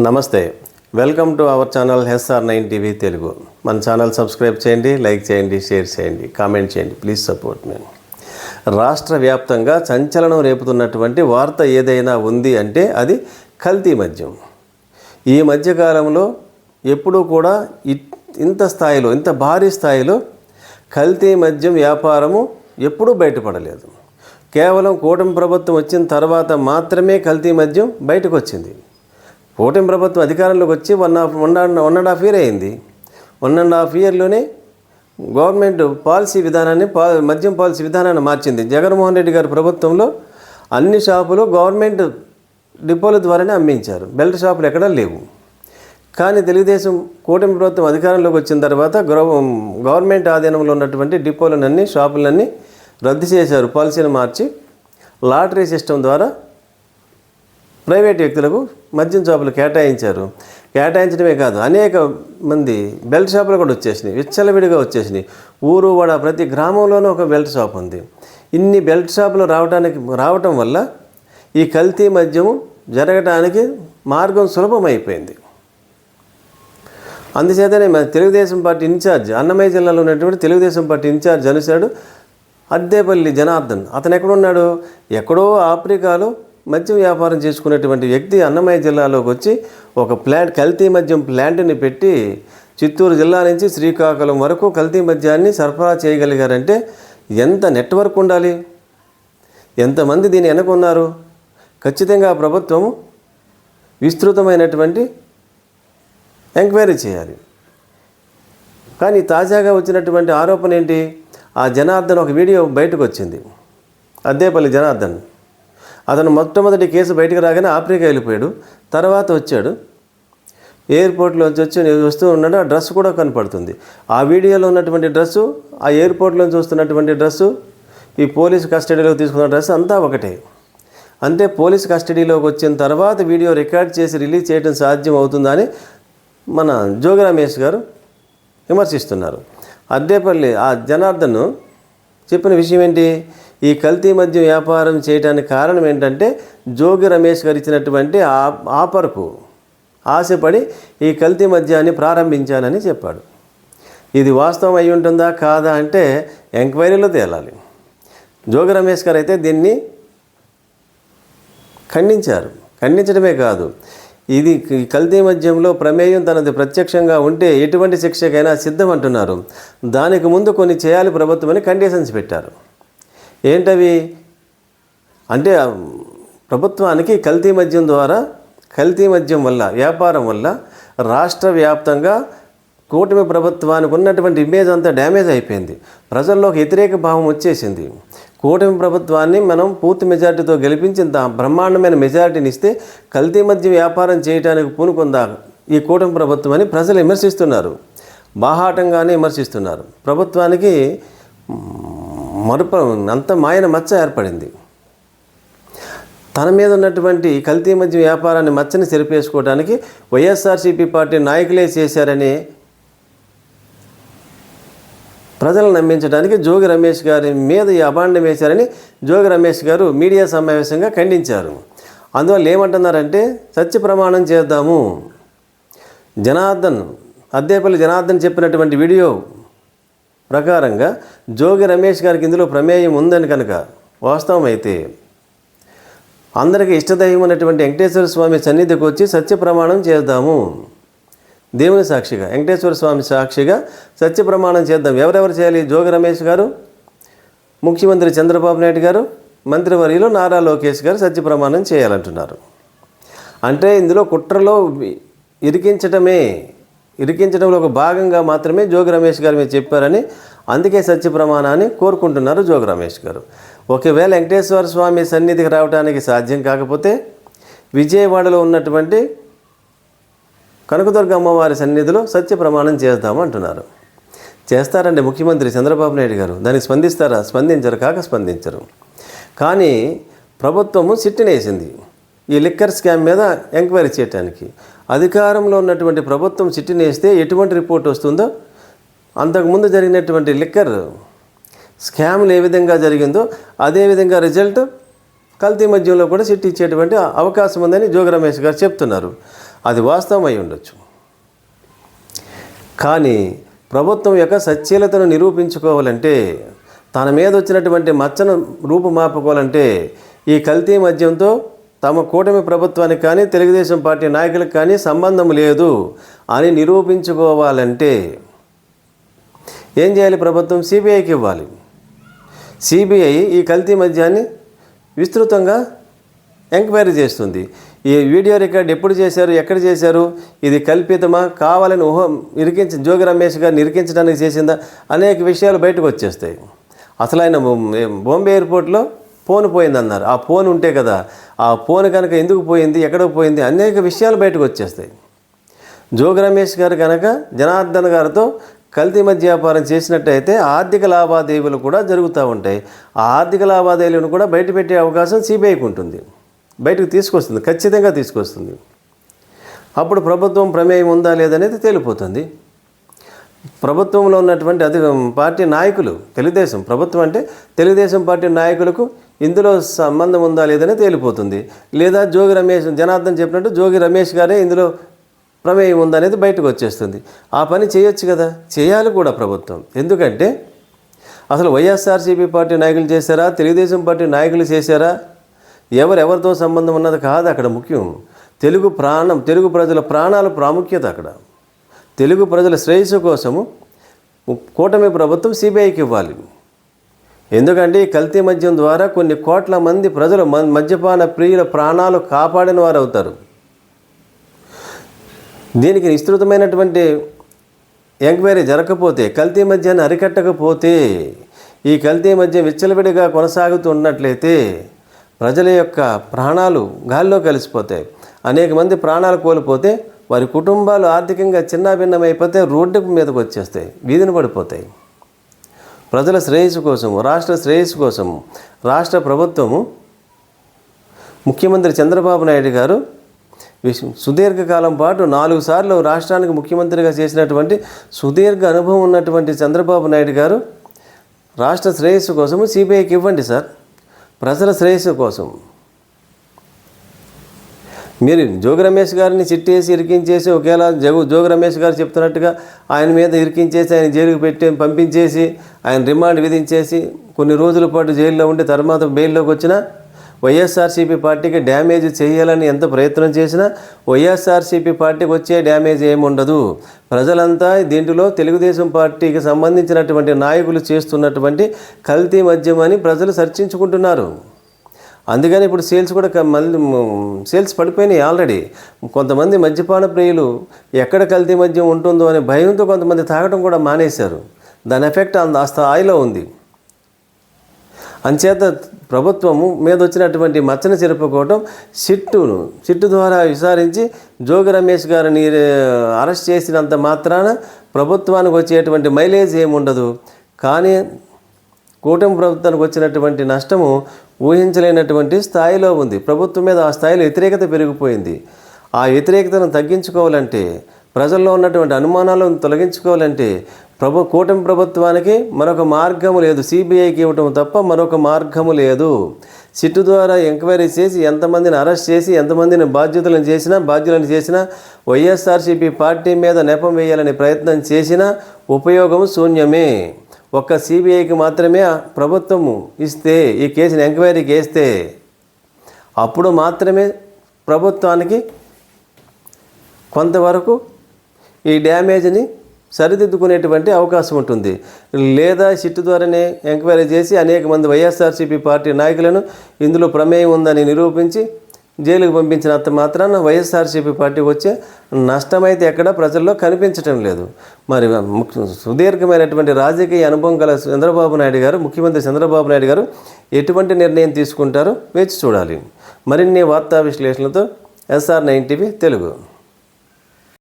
నమస్తే. Welcome to our channel SR nine TV Telugu. మన channel subscribe చేయండి like చేయండి షేర్ చేయండి కామెంట్ చేయండి ప్లీజ్ సపోర్ట్ నేను రాష్ట్ర వ్యాప్తంగా సంచలనం రేపుతున్నటువంటి వార్త ఏదైనా ఉంది అంటే అది కల్తీ మద్యం. ఈ మధ్యకాలంలో ఎప్పుడూ కూడా ఇ- ఇంత స్థాయిలో ఇంత భారీ స్థాయిలో కల్తీ మద్యం వ్యాపారము ఎప్పుడూ బయటపడలేదు. కేవలం కూటమి ప్రభుత్వం వచ్చిన తర్వాత మాత్రమే కల్తీ మద్యం బయటకు వచ్చింది కూటమి ప్రభుత్వం అధికారంలోకి వచ్చి one half one and one and half year అయింది. వన్ అండ్ హాఫ్ ఇయర్లోనే గవర్నమెంట్ పాలసీ విధానాన్ని పా మద్యం పాలసీ విధానాన్ని మార్చింది. జగన్మోహన్ రెడ్డి గారి ప్రభుత్వంలో అన్ని షాపులు గవర్నమెంట్ డిపోల ద్వారానే అమ్మించారు. బెల్ట్ షాపులు ఎక్కడా లేవు. కానీ తెలుగుదేశం కూటమి ప్రభుత్వం అధికారంలోకి వచ్చిన తర్వాత గవర్నమెంట్ ఆధీనంలో ఉన్నటువంటి డిపోలనన్నీ షాపులన్నీ రద్దు చేశారు. పాలసీని మార్చి లాటరీ సిస్టమ్ ద్వారా ప్రైవేట్ వ్యక్తులకు మద్యం షాపులు కేటాయించారు. కేటాయించడమే కాదు అనేక మంది బెల్ట్ షాపులు కూడా వచ్చేసినాయి. విచ్చలవిడిగా వచ్చేసినాయి. ఊరు వాడ ప్రతి గ్రామంలోనూ ఒక బెల్ట్ షాప్ ఉంది. ఇన్ని బెల్ట్ షాపులు రావడానికి రావటం వల్ల ఈ కల్తీ మద్యము జరగటానికి మార్గం సులభమైపోయింది. అందుచేతనే మన తెలుగుదేశం పార్టీ ఇన్ఛార్జ్ అన్నమయ్య జిల్లాలో ఉన్నటువంటి తెలుగుదేశం పార్టీ ఇన్ఛార్జ్ అనుసాడు అద్దేపల్లి జనార్దన్ అతను ఎక్కడున్నాడు? ఎక్కడో ఆఫ్రికాలో మద్యం వ్యాపారం చేసుకునేటువంటి వ్యక్తి అన్నమయ్య జిల్లాలోకి వచ్చి ఒక ప్లాంట్ కల్తీ మద్యం ప్లాంట్ని పెట్టి చిత్తూరు జిల్లా నుంచి శ్రీకాకుళం వరకు కల్తీ మద్యాన్ని సరఫరా చేయగలిగారంటే ఎంత నెట్వర్క్ ఉండాలి? ఎంతమంది దీని వెనకున్నారు ఖచ్చితంగా ప్రభుత్వం విస్తృతమైనటువంటి ఎంక్వైరీ చేయాలి. కానీ తాజాగా వచ్చినటువంటి ఆరోపణ ఏంటి? ఆ జనార్దన్ ఒక వీడియో బయటకు వచ్చింది. అద్దేపల్లి జనార్దన్. అతను మొట్టమొదటి కేసు బయటకు రాగానే ఆఫ్రికా వెళ్ళిపోయాడు. తర్వాత వచ్చాడు. ఎయిర్పోర్ట్లోంచి వచ్చి నేను వస్తూ ఉన్నాడు. ఆ డ్రెస్ కూడా కనపడుతుంది. ఆ వీడియోలో ఉన్నటువంటి డ్రెస్సు ఆ ఎయిర్పోర్ట్లోంచి వస్తున్నటువంటి డ్రెస్సు ఈ పోలీస్ కస్టడీలోకి తీసుకున్న డ్రెస్ అంతా ఒకటే. అంటే పోలీస్ కస్టడీలోకి వచ్చిన తర్వాత వీడియో రికార్డ్ చేసి రిలీజ్ చేయడం సాధ్యం అవుతుందని మన జోగి రమేష్ గారు విమర్శిస్తున్నారు. అద్దేపల్లి ఆ జనార్దన్ చెప్పిన విషయం ఏంటి? ఈ కల్తీ మద్యం వ్యాపారం చేయడానికి కారణం ఏంటంటే జోగి రమేష్ గారు ఇచ్చినటువంటి ఆ ఆఫర్కు ఆశపడి ఈ కల్తీ మద్యాన్ని ప్రారంభించానని చెప్పాడు. ఇది వాస్తవం అయి ఉంటుందా? కాదా అంటే ఎంక్వైరీలో తేలాలి. జోగి రమేష్ గారు అయితే దీన్ని ఖండించారు. ఖండించడమే కాదు. ఇది కల్తీ మద్యంలో ప్రమేయం తనది ప్రత్యక్షంగా ఉంటే ఎటువంటి శిక్షకైనా సిద్ధం అంటున్నారు దానికి ముందు కొన్ని చేయాలి ప్రభుత్వం అని కండిషన్స్ పెట్టారు. ఏంటవి? అంటే ప్రభుత్వానికి కల్తీ మద్యం ద్వారా కల్తీ మద్యం వల్ల వ్యాపారం వల్ల రాష్ట్ర వ్యాప్తంగా కూటమి ప్రభుత్వానికి ఉన్నటువంటి ఇమేజ్ అంతా డ్యామేజ్ అయిపోయింది. ప్రజల్లోకి వ్యతిరేక భావం వచ్చేసింది. కూటమి ప్రభుత్వాన్ని మనం పూర్తి మెజార్టీతో గెలిపించింత బ్రహ్మాండమైన మెజార్టీని ఇస్తే కల్తీ మద్యం వ్యాపారం చేయడానికి పూనుకుందా. ఈ కూటమి ప్రభుత్వం అని ప్రజలు విమర్శిస్తున్నారు. బాహాటంగానే విమర్శిస్తున్నారు. ప్రభుత్వానికి మరుప అంత మాయన మచ్చ ఏర్పడింది. తన మీద ఉన్నటువంటి కల్తీ మధ్య వ్యాపారాన్ని మచ్చని చెరిపేసుకోవడానికి వైఎస్ఆర్సీపీ పార్టీ నాయకులే చేశారని ప్రజలను నమ్మించడానికి జోగి రమేష్ గారి మీద ఈ అభాండం వేశారని జోగి రమేష్ గారు మీడియా సమావేశంగా ఖండించారు. అందువల్ల ఏమంటున్నారంటే సత్య ప్రమాణం చేద్దాము. జనార్దన్ అద్దేపల్లి జనార్దన్ చెప్పినటువంటి వీడియో ప్రకారంగా జోగి రమేష్ గారికి ఇందులో ప్రమేయం ఉందని కనుక వాస్తవం అయితే అందరికీ ఇష్టదైవం ఉన్నటువంటి వెంకటేశ్వర స్వామి సన్నిధికి వచ్చి సత్య ప్రమాణం చేద్దాము. దేవుని సాక్షిగా వెంకటేశ్వర స్వామి సాక్షిగా సత్య ప్రమాణం చేద్దాం. ఎవరెవరు చేయాలి? జోగి రమేష్ గారు ముఖ్యమంత్రి చంద్రబాబు నాయుడు గారు మంత్రివర్యులు నారా లోకేష్ గారు సత్య ప్రమాణం చేయాలంటున్నారు. అంటే ఇందులో కుట్రలో ఇరికించటమే ఇరికించడంలో ఒక భాగంగా మాత్రమే జోగి రమేష్ గారు మీరు చెప్పారని అందుకే సత్య ప్రమాణాన్ని కోరుకుంటున్నారు జోగి రమేష్ గారు. ఒకవేళ వెంకటేశ్వర స్వామి సన్నిధికి రావడానికి సాధ్యం కాకపోతే విజయవాడలో ఉన్నటువంటి కనకదుర్గ అమ్మవారి సన్నిధిలో సత్య ప్రమాణం చేద్దాం అంటున్నారు. చేస్తారండి ముఖ్యమంత్రి చంద్రబాబు నాయుడు గారు. దానికి స్పందిస్తారా? స్పందించరు. కాక స్పందించరు. కానీ ప్రభుత్వము సిట్టినేసింది ఈ లిక్కర్ స్కామ్ మీద ఎంక్వైరీ చేయడానికి అధికారంలో ఉన్నటువంటి ప్రభుత్వం సిట్టినేస్తే ఎటువంటి రిపోర్ట్ వస్తుందో అంతకుముందు జరిగినటువంటి లిక్కర్ స్కామ్లు ఏ విధంగా జరిగిందో అదేవిధంగా రిజల్ట్ కల్తీ మద్యంలో కూడా సిట్ ఇచ్చేటువంటి అవకాశం ఉందని జోగి రమేష్ గారు చెప్తున్నారు. అది వాస్తవం అయి ఉండొచ్చు. కానీ ప్రభుత్వం యొక్క సచ్ఛీలతను నిరూపించుకోవాలంటే తన మీద వచ్చినటువంటి మచ్చను రూపుమాపుకోవాలంటే ఈ కల్తీ మద్యంతో తమ కూటమి ప్రభుత్వానికి కానీ తెలుగుదేశం పార్టీ నాయకులకు కానీ సంబంధం లేదు అని నిరూపించుకోవాలంటే ఏం చేయాలి ప్రభుత్వం? సిబిఐకి ఇవ్వాలి. సిబిఐ ఈ కల్తీ మద్యాన్ని విస్తృతంగా ఎంక్వైరీ చేస్తుంది. ఈ వీడియో రికార్డ్ ఎప్పుడు చేశారు ఎక్కడ చేశారు ఇది కల్పితమా కావాలని ఊహ ఇరికించి జోగి రమేష్ గారిని ఇరికించడానికి చేసిందా అనేక విషయాలు బయటకు వచ్చేస్తాయి. అసలు ఆయన బాంబే ఎయిర్పోర్ట్లో ఫోన్ పోయిందన్నారు. ఆ ఫోన్ ఉంటే కదా ఆ ఫోన్ కనుక ఎందుకు పోయింది ఎక్కడికి పోయింది అనేక విషయాలు బయటకు వచ్చేస్తాయి. జోగి రమేష్ గారు కనుక జనార్దన్ గారితో కల్తీ మధ్య వ్యాపారం చేసినట్టయితే ఆర్థిక లావాదేవీలు కూడా జరుగుతూ ఉంటాయి. ఆ ఆర్థిక లావాదేవీలను కూడా బయటపెట్టే అవకాశం సిబిఐకి ఉంటుంది. బయటకు తీసుకొస్తుంది ఖచ్చితంగా తీసుకొస్తుంది. అప్పుడు ప్రభుత్వం ప్రమేయం ఉందా లేదనేది తేలిపోతుంది. ప్రభుత్వంలో ఉన్నటువంటి అది పార్టీ నాయకులు తెలుగుదేశం ప్రభుత్వం అంటే తెలుగుదేశం పార్టీ నాయకులకు ఇందులో సంబంధం ఉందా లేదని తేలిపోతుంది. లేదా జోగి రమేష్ జనార్దన్ చెప్పినట్టు జోగి రమేష్ గారే ఇందులో ప్రమేయం ఉందనేది బయటకు వచ్చేస్తుంది. ఆ పని చేయొచ్చు కదా చేయాలి కూడా ప్రభుత్వం. ఎందుకంటే అసలు వైఎస్ఆర్సీపీ పార్టీ నాయకులు చేశారా తెలుగుదేశం పార్టీ నాయకులు చేశారా ఎవరెవరితో సంబంధం ఉన్నది కాదు అక్కడ ముఖ్యం. తెలుగు ప్రాణం తెలుగు ప్రజల ప్రాణాల ప్రాముఖ్యత అక్కడ. తెలుగు ప్రజల శ్రేయస్సు కోసము కూటమి ప్రభుత్వం సిబిఐకి ఇవ్వాలి. ఎందుకంటే ఈ కల్తీ మద్యం ద్వారా కొన్ని కోట్ల మంది ప్రజలు మద్యపాన ప్రియుల ప్రాణాలు కాపాడిన వారు అవుతారు. దీనికి విస్తృతమైనటువంటి ఎంక్వైరీ జరగకపోతే కల్తీ మద్యాన్ని అరికట్టకపోతే ఈ కల్తీ మద్యం విచ్చలవిడిగా కొనసాగుతున్నట్లయితే ప్రజల యొక్క ప్రాణాలు గాల్లో కలిసిపోతాయి. అనేక మంది ప్రాణాలు కోల్పోతే వారి కుటుంబాలు ఆర్థికంగా చిన్నాభిన్నమైపోతే రోడ్డు మీదకు వచ్చేస్తాయి వీధిని పడిపోతాయి. ప్రజల శ్రేయస్సు కోసము రాష్ట్ర శ్రేయస్సు కోసము రాష్ట్ర ప్రభుత్వము ముఖ్యమంత్రి చంద్రబాబు నాయుడు గారు సుదీర్ఘకాలం పాటు నాలుగు సార్లు రాష్ట్రానికి ముఖ్యమంత్రిగా చేసినటువంటి సుదీర్ఘ అనుభవం ఉన్నటువంటి చంద్రబాబు నాయుడు గారు రాష్ట్ర శ్రేయస్సు కోసము సిబిఐకి ఇవ్వండి సార్. ప్రజల శ్రేయస్సు కోసం. మీరు జోగి రమేష్ గారిని చిట్టేసి ఇరికించేసి ఒకేలా జగు జోగి రమేష్ గారు చెప్తున్నట్టుగా ఆయన మీద ఇరికించేసి ఆయన జైలుకు పెట్టి పంపించేసి ఆయన రిమాండ్ విధించేసి కొన్ని రోజుల పాటు జైల్లో ఉండి తర్వాత బెయిల్లోకి వచ్చినా వైఎస్ఆర్సీపీ పార్టీకి డ్యామేజ్ చేయాలని ఎంత ప్రయత్నం చేసినా వైఎస్ఆర్సీపీ పార్టీకి వచ్చే డ్యామేజ్ ఏముండదు. ప్రజలంతా దీంట్లో తెలుగుదేశం పార్టీకి సంబంధించినటువంటి నాయకులు చేస్తున్నటువంటి కల్తీ మద్యమని అని ప్రజలు చర్చించుకుంటున్నారు. అందుకని ఇప్పుడు సేల్స్ కూడా మళ్ళీ సేల్స్ పడిపోయినాయి ఆల్రెడీ. కొంతమంది మద్యపాన ప్రియులు ఎక్కడ కల్తీ మద్యం ఉంటుందో అనే భయంతో కొంతమంది తాగడం కూడా మానేశారు. దాని ఎఫెక్ట్ అంత ఆ స్థాయిలో ఉంది. అంచేత ప్రభుత్వము మీద వచ్చినటువంటి మచ్చను చెరుపుకోవటం సిట్టును. సిట్టు ద్వారా విచారించి జోగి రమేష్ గారిని అరెస్ట్ చేసినంత మాత్రాన ప్రభుత్వానికి వచ్చేటువంటి మైలేజ్ ఏముండదు కానీ కూటమి ప్రభుత్వానికి వచ్చినటువంటి నష్టము ఊహించలేనటువంటి స్థాయిలో ఉంది. ప్రభుత్వం మీద ఆ స్థాయిలో వ్యతిరేకత పెరిగిపోయింది. ఆ వ్యతిరేకతను తగ్గించుకోవాలంటే ప్రజల్లో ఉన్నటువంటి అనుమానాలను తొలగించుకోవాలంటే ప్రభు కూటమి ప్రభుత్వానికి మరొక మార్గము లేదు. సిబిఐకి ఇవ్వటం తప్ప మరొక మార్గము లేదు. సిట్టు ద్వారా ఎంక్వైరీ చేసి ఎంతమందిని అరెస్ట్ చేసి ఎంతమందిని బాధ్యతలను చేసినా బాధ్యులను చేసినా వైఎస్ఆర్సీపీ పార్టీ మీద నెపం వేయాలని ప్రయత్నం చేసినా ఉపయోగం శూన్యమే. ఒక్క సిబిఐకి మాత్రమే ప్రభుత్వము ఇస్తే ఈ కేసుని ఎంక్వైరీకి వేస్తే అప్పుడు మాత్రమే ప్రభుత్వానికి కొంతవరకు ఈ డ్యామేజ్ని సరిదిద్దుకునేటువంటి అవకాశం ఉంటుంది. లేదా సిట్టు ద్వారానే ఎంక్వైరీ చేసి అనేక మంది వైఎస్ఆర్సీపీ పార్టీ నాయకులను ఇందులో ప్రమేయం ఉందని నిరూపించి జైలుకు పంపించినంత మాత్రాన వైఎస్ఆర్సీపీ పార్టీ వచ్చే నష్టమైతే ఎక్కడ ప్రజల్లో కనిపించటం లేదు. మరి ముఖ్య- సుదీర్ఘమైనటువంటి రాజకీయ అనుభవం గల చంద్రబాబు నాయుడు గారు ముఖ్యమంత్రి చంద్రబాబు నాయుడు గారు ఎటువంటి నిర్ణయం తీసుకుంటారో వేచి చూడాలి. మరిన్ని వార్తా విశ్లేషణలతో ఎస్ఆర్ నైన్ టీవీ తెలుగు.